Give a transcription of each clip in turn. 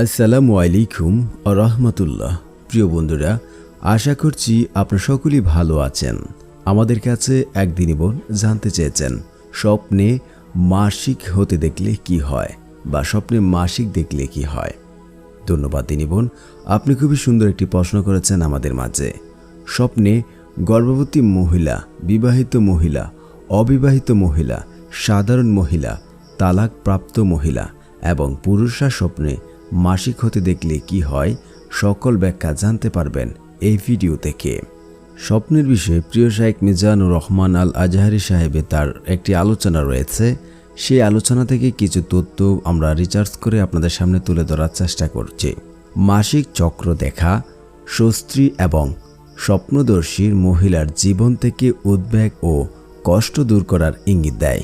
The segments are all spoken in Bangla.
আসসালামু আলাইকুম রহমতুল্লাহ। প্রিয় বন্ধুরা, আশা করছি আপনারা সকলেই ভালো আছেন। আমাদের কাছে একদিনই বোন জানতে চেয়েছেন, স্বপ্নে মাসিক হতে দেখলে কি হয় বা স্বপ্নে মাসিক দেখলে কি হয়। ধন্যবাদ দিনী বোন, আপনি খুবই সুন্দর একটি প্রশ্ন করেছেন আমাদের মাঝে। স্বপ্নে গর্ভবতী মহিলা, বিবাহিত মহিলা, অবিবাহিত মহিলা, সাধারণ মহিলা, তালাকপ্রাপ্ত মহিলা এবং পুরুষরা স্বপ্নে মাসিক হতে দেখলে কি হয়, সকল ব্যাখ্যা জানতে পারবেন এই ভিডিও থেকে। স্বপ্নের বিষয়ে প্রিয় শাহেক মিজানুর রহমান আল আজহারি সাহেবের তার একটি আলোচনা রয়েছে। সেই আলোচনা থেকে কিছু তথ্য আমরা রিচার্জ করে আপনাদের সামনে তুলে ধরার চেষ্টা করছি। মাসিক চক্র দেখা স্বস্ত্রী এবং স্বপ্নদর্শীর মহিলার জীবন থেকে উদ্বেগ ও কষ্ট দূর করার ইঙ্গিত দেয়।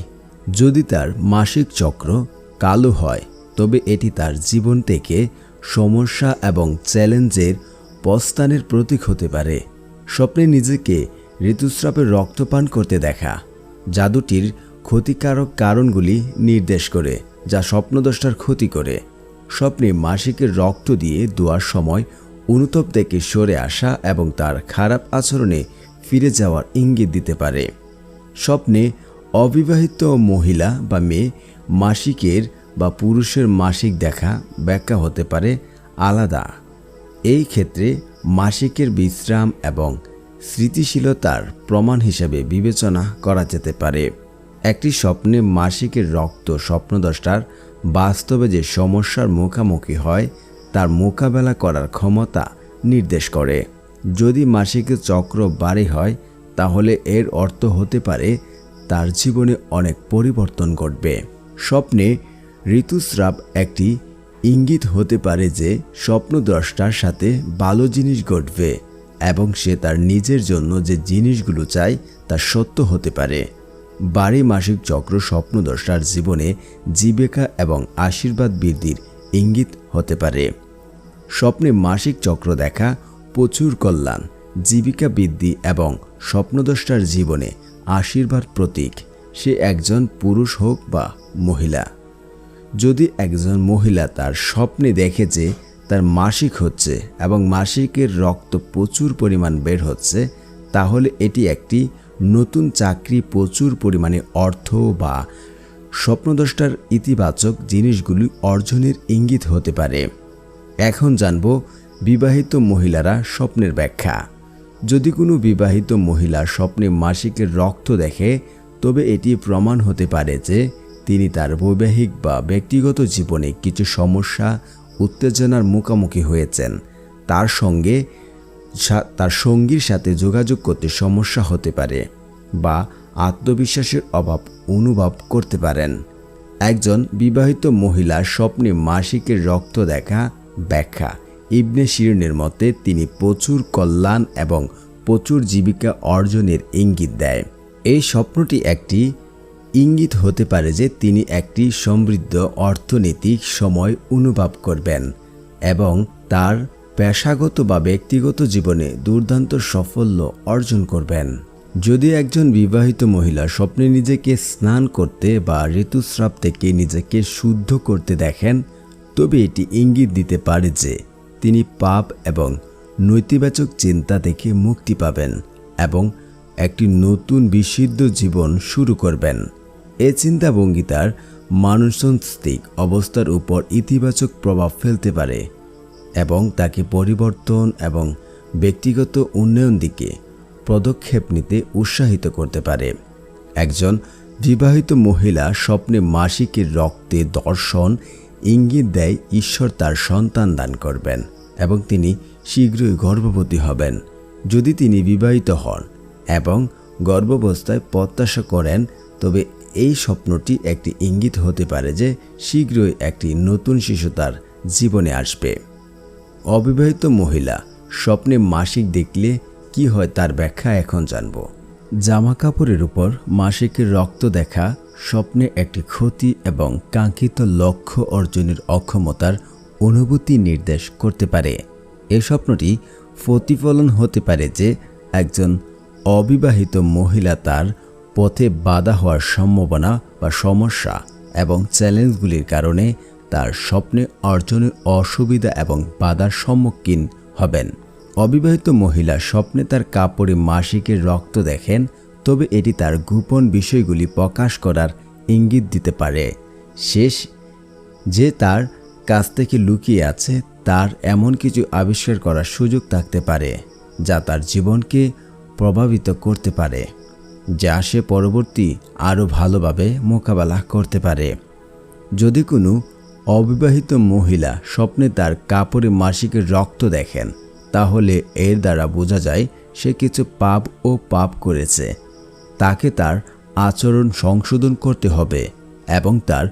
যদি তার মাসিক চক্র কালো হয় তবে এটি তার জীবন থেকে সমস্যা এবং চ্যালেঞ্জের প্রস্থানের প্রতীক হতে পারে। স্বপ্নে নিজেকে ঋতুস্রাবের রক্তপান করতে দেখা। জাদুটির ক্ষতিকারক কারণগুলি নির্দেশ করে, যা স্বপ্নদষ্টার ক্ষতি করে। স্বপ্নে মাসিকের রক্ত দিয়ে দোয়ার সময় অনুতপ থেকে সরে আসা এবং তার খারাপ আচরণে ফিরে যাওয়ার ইঙ্গিত দিতে পারে। স্বপ্নে অবিবাহিত মহিলা বা মেয়ে মাসিকের বা পুরুষের মাসিক দেখা ব্যাখ্যা হতে পারে আলাদা। এই ক্ষেত্রে মাসিকের বিশ্রাম এবং স্মৃতিশীলতার প্রমাণ হিসেবে বিবেচনা করা যেতে পারে। একটি স্বপ্নে মাসিকের রক্ত স্বপ্নদষ্টার বাস্তবে যে সমস্যার মুখোমুখি হয়, তার মোকাবেলা করার ক্ষমতা নির্দেশ করে। যদি মাসিকের চক্র বাড়ি হয়, তাহলে এর অর্থ হতে পারে তার জীবনে অনেক পরিবর্তন ঘটবে। স্বপ্নে ঋতুস্রাব একটি ইঙ্গিত হতে পারে যে স্বপ্নদ্রষ্টার সাথে ভালো জিনিস ঘটবে এবং সে তার নিজের জন্য যে জিনিসগুলো চায় তা সত্য হতে পারে। বাড়ি মাসিক চক্র স্বপ্নদ্রষ্টার জীবনে জীবিকা এবং আশীর্বাদ বৃদ্ধির ইঙ্গিত হতে পারে। স্বপ্নে মাসিক চক্র দেখা প্রচুর কল্যাণ, জীবিকা বৃদ্ধি এবং স্বপ্নদ্রষ্টার জীবনে আশীর্বাদ প্রতীক। সে একজন পুরুষ হোক বা মহিলা। যদি একজন মহিলা তার স্বপ্নে দেখে যে তার মাসিক হচ্ছে এবং মাসিকের রক্ত প্রচুর পরিমাণ বের হচ্ছে, তাহলে এটি একটি নতুন চাকরি প্রচুর পরিমাণে অর্থ বা স্বপ্নদ্রষ্টার ইতিবাচক জিনিসগুলি অর্জনের ইঙ্গিত হতে পারে। এখন জানব বিবাহিত মহিলারা স্বপ্নের ব্যাখ্যা। যদি কোনো বিবাহিত মহিলা স্বপ্নে মাসিকের রক্ত দেখে, তবে এটি প্রমাণ হতে পারে যে তিনি তার বৈবাহিক বা ব্যক্তিগত জীবনে কিছু সমস্যা, উত্তেজনার মুখোমুখি হয়েছেন। তার সঙ্গে তার সঙ্গীর সাথে যোগাযোগ করতে সমস্যা হতে পারে বা আত্মবিশ্বাসের অভাব অনুভব করতে পারেন। একজন বিবাহিত মহিলা স্বপ্নে মাসিকের রক্ত দেখা, ব্যাখ্যা ইবনে শিরনের মতে তিনি প্রচুর কল্যাণ এবং প্রচুর জীবিকা অর্জনের ইঙ্গিত দেয়। এই স্বপ্নটি একটি ইঙ্গিত হতে পারে যে তিনি একটি সমৃদ্ধ অর্থনৈতিক সময় অনুভব করবেন এবং তার পেশাগত বা ব্যক্তিগত জীবনে দুর্দান্ত সাফল্য অর্জন করবেন। যদি একজন বিবাহিত মহিলা স্বপ্নে নিজেকে স্নান করতে বা ঋতুস্রাব থেকে নিজেকে শুদ্ধ করতে দেখেন, তবে এটি ইঙ্গিত দিতে পারে যে তিনি পাপ এবং নৈতিবাচক চিন্তা থেকে মুক্তি পাবেন এবং একটি নতুন বিশুদ্ধ জীবন শুরু করবেন। এ চিন্তাভঙ্গি তার মানসস্তিক অবস্থার উপর ইতিবাচক প্রভাব ফেলতে পারে এবং তাকে পরিবর্তন এবং ব্যক্তিগত উন্নয়ন দিকে পদক্ষেপ নিতে উৎসাহিত করতে পারে। একজন বিবাহিত মহিলা স্বপ্নে মাসিকের রক্তে দর্শন, ইঙ্গিত দেয় ঈশ্বর তার সন্তান দান করবেন এবং তিনি শীঘ্রই গর্ভবতী হবেন। যদি তিনি বিবাহিত হন এবং গর্ভাবস্থায় প্রত্যাশা করেন, তবে এই স্বপ্নটি একটি ইঙ্গিত হতে পারে যে শীঘ্রই একটি নতুন শিশু তার জীবনে আসবে। অবিবাহিত মহিলা, স্বপ্নে মাসিক দেখলে কি হয় তার ব্যাখ্যা এখন জানব। জামা কাপড়ের উপর মাসিকের রক্ত দেখা, স্বপ্নে একটি ক্ষতি এবং কাঙ্ক্ষিত লক্ষ্য অর্জনের অক্ষমতার অনুভূতি নির্দেশ করতে পারে। এ স্বপ্নটি প্রতিফলন হতে পারে যে একজন অবিবাহিত মহিলা তার পথে বাধা হওয়ার সম্ভাবনা বা সমস্যা এবং চ্যালেঞ্জগুলির কারণে তার স্বপ্নে অর্জনের অসুবিধা এবং বাধার সম্মুখীন হবেন। অবিবাহিত মহিলা স্বপ্নে তার কাপড়ে মাসিকের রক্ত দেখেন, তবে এটি তার গোপন বিষয়গুলি প্রকাশ করার ইঙ্গিত দিতে পারে। শেষ, যে তার কাছ থেকে লুকিয়ে আছে, তার এমন কিছু আবিষ্কার করার সুযোগ থাকতে পারে, যা তার জীবনকে প্রভাবিত করতে পারে। যা সে পরবর্তী আরও ভালোভাবে মোকাবেলা করতে পারে। যদি কোনো অবিবাহিত মহিলা স্বপ্নে তার কাপড়ে মাসিকের রক্ত দেখেন, তাহলে এর দ্বারা বোঝা যায় সে কিছু পাপ ও পাপ করেছে। তাকে তার আচরণ সংশোধন করতে হবে এবং তার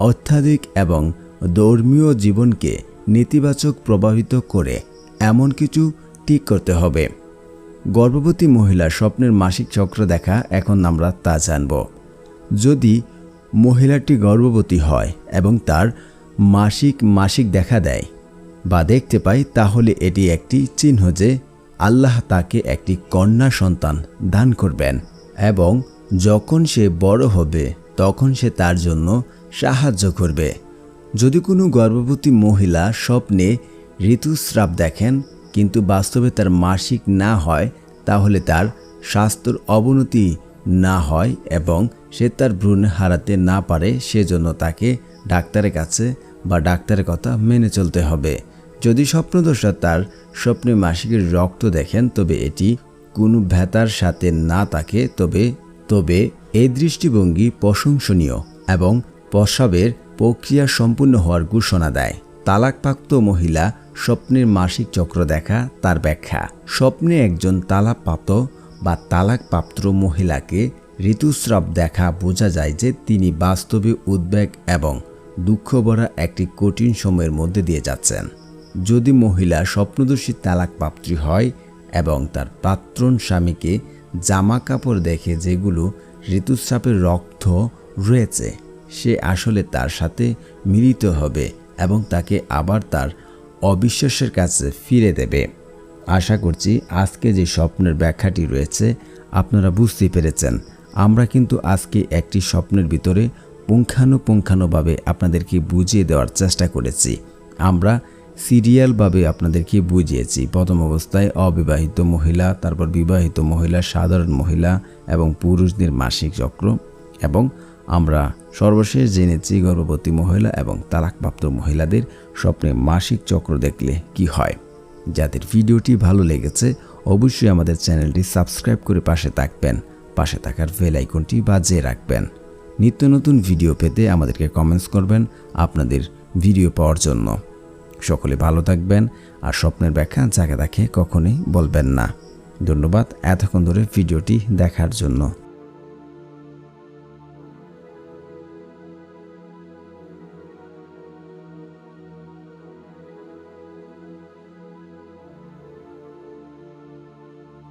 অত্যাধিক এবং ধর্মীয় জীবনকে নেতিবাচক প্রভাবিত করে এমন কিছু ঠিক করতে হবে। গর্ভবতী মহিলার স্বপ্নের মাসিক চক্র দেখা এখন আমরা তা জানব। যদি মহিলাটি গর্ভবতী হয় এবং তার মাসিক মাসিক দেখা দেয় বা দেখতে পাই তাহলে এটি একটি চিহ্ন যে আল্লাহ তাকে একটি কন্যা সন্তান দান করবেন এবং যখন সে বড় হবে, তখন সে তার জন্য সাহায্য করবে। যদি কোনো গর্ভবতী মহিলা স্বপ্নে ঋতুস্রাব দেখেন কিন্তু বাস্তবে তার মাসিক না হয়, তাহলে তার স্বাস্থ্যর অবনতি না হয় এবং সে তার ভ্রূণ হারাতে না পারে, সেজন্য তাকে ডাক্তারের কাছে বা ডাক্তারের কথা মেনে চলতে হবে। যদি স্বপ্নদশা তার স্বপ্নে মাসিকের রক্ত দেখেন, তবে এটি কোনো ভেতার সাথে না থাকে, তবে তবে এই দৃষ্টিভঙ্গি প্রশংসনীয় এবং প্রসবের প্রক্রিয়া সম্পূর্ণ হওয়ার ঘোষণা দেয়। তালাকপ্রাপ্ত মহিলা স্বপ্নের মাসিক চক্র দেখা, তার ব্যাখ্যা। স্বপ্নে একজন তালাকপ্রাপ্ত বা তালাকপ্রাপ্ত মহিলাকে ঋতুস্রাব দেখা বোঝা যায় যে তিনি বাস্তবে উদ্বেগ এবং দুঃখ ভরা একটি কঠিন সময়ের মধ্যে দিয়ে যাচ্ছেন। যদি মহিলা স্বপ্নদোষী তালাকপ্রাপ্তি হয় এবং তার প্রাত্রন স্বামীকে জামা কাপড় দেখে যেগুলো ঋতুস্রাবের রক্ত রয়েছে, সে আসলে তার সাথে মিলিত হবে এবং তাকে আবার তার অবিশ্বাসের কাছে ফিরে দেবে। আশা করছি আজকে যে স্বপ্নের ব্যাখ্যাটি রয়েছে, আপনারা বুঝতে পেরেছেন। আমরা কিন্তু আজকে একটি স্বপ্নের ভিতরে পুঙ্খানুপুঙ্খানুভাবে আপনাদেরকে বুঝিয়ে দেওয়ার চেষ্টা করেছি। আমরা সিরিয়ালভাবে আপনাদেরকে বুঝিয়েছি। প্রথম অবস্থায় অবিবাহিত মহিলা, তারপর বিবাহিত মহিলা, সাধারণ মহিলা এবং পুরুষদের মাসিক চক্র এবং আমরা সর্বশেষ জেনেছি গর্ভবতী মহিলা এবং তালাকপ্রাপ্ত মহিলাদের স্বপ্নে মাসিক চক্র দেখলে কি হয়। যাদের ভিডিওটি ভালো লেগেছে, অবশ্যই আমাদের চ্যানেলটি সাবস্ক্রাইব করে পাশে থাকবেন। পাশে থাকার বেল আইকনটি বাজিয়ে রাখবেন। নিত্য নতুন ভিডিও পেতে আমাদেরকে কমেন্টস করবেন আপনাদের ভিডিও পাওয়ার জন্য। সকলে ভালো থাকবেন আর স্বপ্নের ব্যাখ্যা যাকে দেখে কখনোই বলবেন না। ধন্যবাদ এতক্ষণ ধরে ভিডিওটি দেখার জন্য।